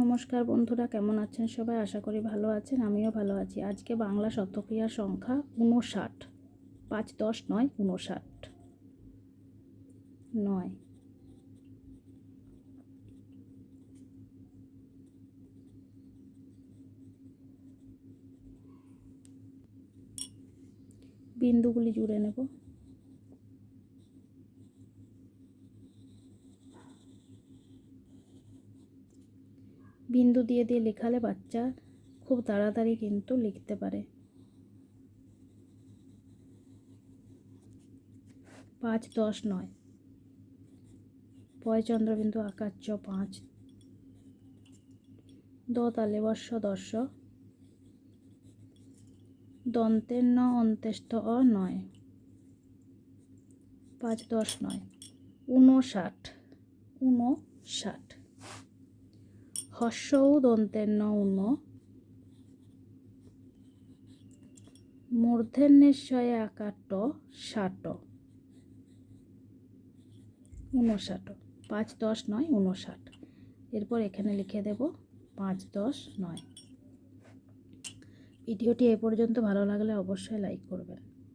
নমস্কার বন্ধুরা, কেমন আছেন সবাই? আশা করি ভালো আছেন, আমিও ভালো আছি। আজকে বাংলা শতক্রিয়ার সংখ্যা উনষাট পাঁচ দশ নয় উনষাট নয়। বিন্দুগুলি জুড়ে নেব। বিন্দু দিয়ে দিয়ে লেখালে বাচ্চা খুব তাড়াতাড়ি কিন্তু লিখতে পারে। পাঁচ দশ নয়। পয় চন্দ্রবিন্দু আকাচ্য পাঁচ। দ তালে বর্ষ দর্শ। দন্তের ন অন্ত্যেষ্ঠ অ নয়। পাঁচ দশ নয়। ঊনষাট। ঊনষাট। হর্ষৌ দন্তের ন উন মূর্ধন্যেশ্বয়ে আকার ট ষাট। ঊনষাট। পাঁচ দশ নয়, ঊনষাট। এরপর এখানে লিখে দেব পাঁচ দশ নয়। ভিডিওটি এ পর্যন্ত ভালো লাগলে অবশ্যই লাইক করবেন।